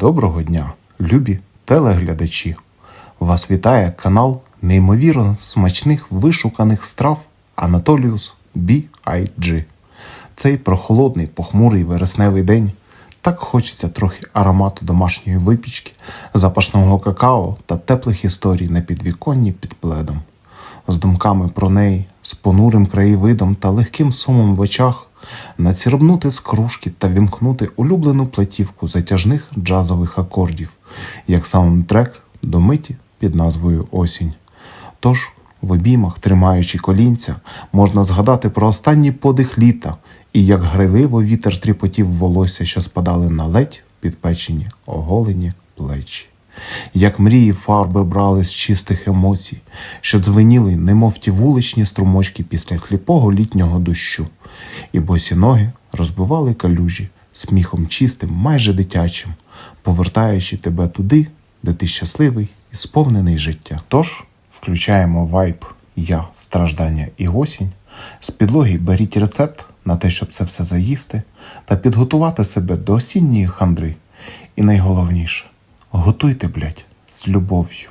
Доброго дня, любі телеглядачі! Вас вітає канал неймовірно смачних вишуканих страв Анатоліус B.I.G. Цей прохолодний похмурий вересневий день так хочеться трохи аромату домашньої випічки, запашного какао та теплих історій на підвіконні під пледом. З думками про неї, з понурим краєвидом та легким сумом в очах, націрбнути з кружки та вімкнути улюблену платівку затяжних джазових акордів, як саундтрек до миті під назвою Осінь. Тож, в обіймах, тримаючи колінця, можна згадати про останній подих літа і як грайливо вітер тріпотів волосся, що спадали на ледь підпечені оголені плечі. Як мрії фарби брали з чистих емоцій, що дзвеніли, немов ті вуличні струмочки після сліпого літнього дощу, і босі ноги розбивали калюжі сміхом чистим, майже дитячим, повертаючи тебе туди, де ти щасливий і сповнений життя. Тож включаємо вайб Я, страждання і осінь. З підлоги беріть рецепт на те, щоб це все заїсти, та підготувати себе до осінньої хандри. І найголовніше готуйте, блядь, з любов'ю.